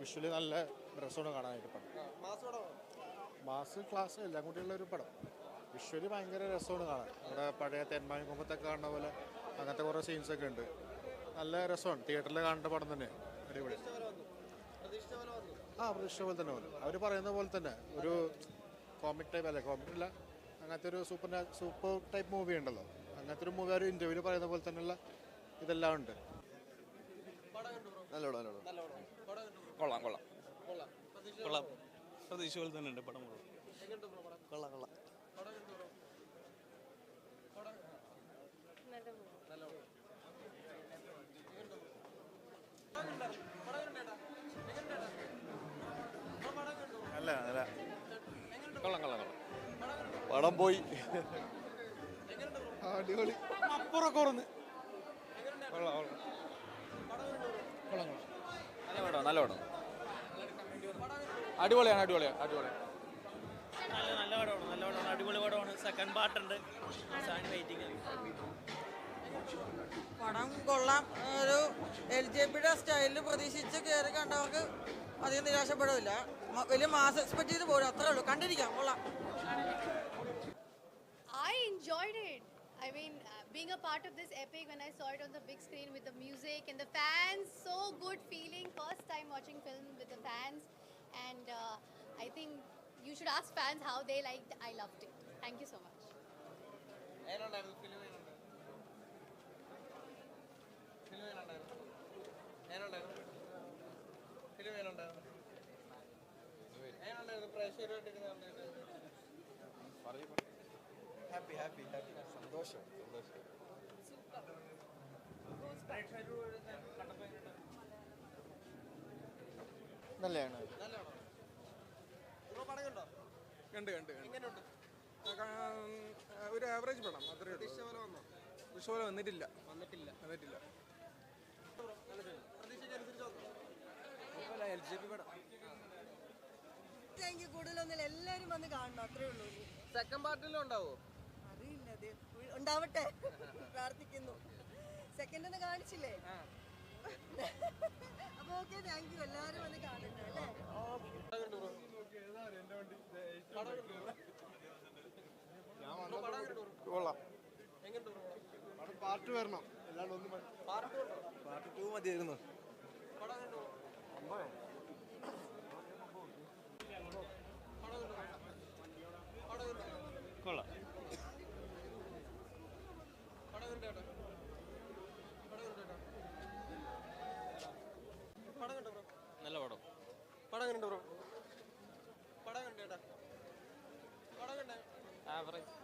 Visually നല്ല രസമാണ് കാണാനായിട്ട് പടം. മാസ് ക്ലാസ് എല്ലാം കൂടിയുള്ള ഒരു പടം. വിഷ്വലി ഭയങ്കര രസമാണ് കാണാൻ. നമ്മുടെ പഴയ തെന്മാങ്ങ കുമ്പത്തൊക്കെ കാണുന്ന പോലെ അങ്ങനത്തെ കുറേ സീൻസൊക്കെ ഉണ്ട്. നല്ല രസമാണ്. തിയേറ്ററിൽ കാണേണ്ട പടം തന്നെ. അടിപൊളി. ആ പ്രതീക്ഷിച്ച പോലെ തന്നെ വന്നു. അവർ പറയുന്ന പോലെ തന്നെ ഒരു കോമിക് ടൈപ്പ് അല്ല കോമിക് അല്ല അങ്ങനത്തെ ഒരു സൂപ്പർ സൂപ്പർ ടൈപ്പ് മൂവി ഉണ്ടല്ലോ. അങ്ങനത്തെ ഒരു മൂവി അവർ ഇന്റർവ്യൂവിൽ പറയുന്ന പോലെ തന്നെയുള്ള ഇതെല്ലാം ഉണ്ട്. നല്ല നല്ലോണം നല്ല പടം. കൊള്ളാം കൊള്ളാം. കൊള്ളാം. പ്രതീക്ഷ പോലെ തന്നെ ഉണ്ട് പടം കൊള്ളാം കൊള്ളാം കൊള്ളാം. അല്ല അല്ല. കൊള്ളാം കൊള്ളാം കൊള്ളാം. പടം പോയി. അടിപൊളി. അപ്പുറം കുറന്ന് കൊള്ളാം കൊള്ളാം. കൊള്ളാം പടം നല്ല പടം അടിപൊളിയാണ് അടിപൊളിയാണ് അടിപൊളിയാണ്. നല്ല നല്ല പടമാണ് നല്ല പടമാണ്. അടിപൊളി പടമാണ്. സെക്കൻഡ് പാർട്ട് ഉണ്ട്. വെയിറ്റിംഗ് പടം കൊള്ളാം. ഒരു എൽ ജെ പിയുടെ സ്റ്റൈലിൽ പ്രതീക്ഷിച്ച് കയറി കണ്ടവർക്ക് അധികം നിരാശപ്പെടില്ല വലിയ മാസ് എക്സ്പെക്ട് ചെയ്ത് പോലും അത്രേ ഉള്ളൂ. കണ്ടിരിക്കാം. കൊള്ളാം. I enjoyed it. I mean, uh, being a part of this epic when I saw it on the big screen with the music and the fans, so good feeling. First time watching film with the fans, and uh, I think you should ask fans how they liked. I loved it. Thank you so much. Happy happy happy സന്തോഷം സന്തോഷം നല്ലതാണ്. കണ്ട് കണ്ട് ഒരു average പടം അത്രേ വന്നിട്ടില്ല. വന്നിട്ടില്ല. വന്നിട്ടില്ല. എൽ ജി പി പടം. എനിക്ക് കൂടുതലൊന്നുമില്ല. എല്ലാവരും വന്ന് കാണണം അത്രേ ഉള്ളൂ. സെക്കൻഡ് പാർട്ടിലും ഉണ്ടാവോ? അറിയില്ല അത് ഉണ്ടാവട്ടെ. പ്രാർത്ഥിക്കുന്നു. സെക്കൻഡ് ഒന്ന് കാണിച്ചില്ലേ? അപ്പൊ ഓക്കെ താങ്ക് യു എല്ലാവരും വന്ന് കാണട്ടെ അല്ലേ കൊള്ളാം പാർട്ട് വരണം അല്ലാണ്ട് ഒന്നും പാർട്ട് ടു മതിയായിരുന്നു കൊള്ളാം നല്ല പടം. പടം കണ്ടോ ബ്രോ പടം കണ്ടേട്ടാ പടം കണ്ടേ ആവറേജ്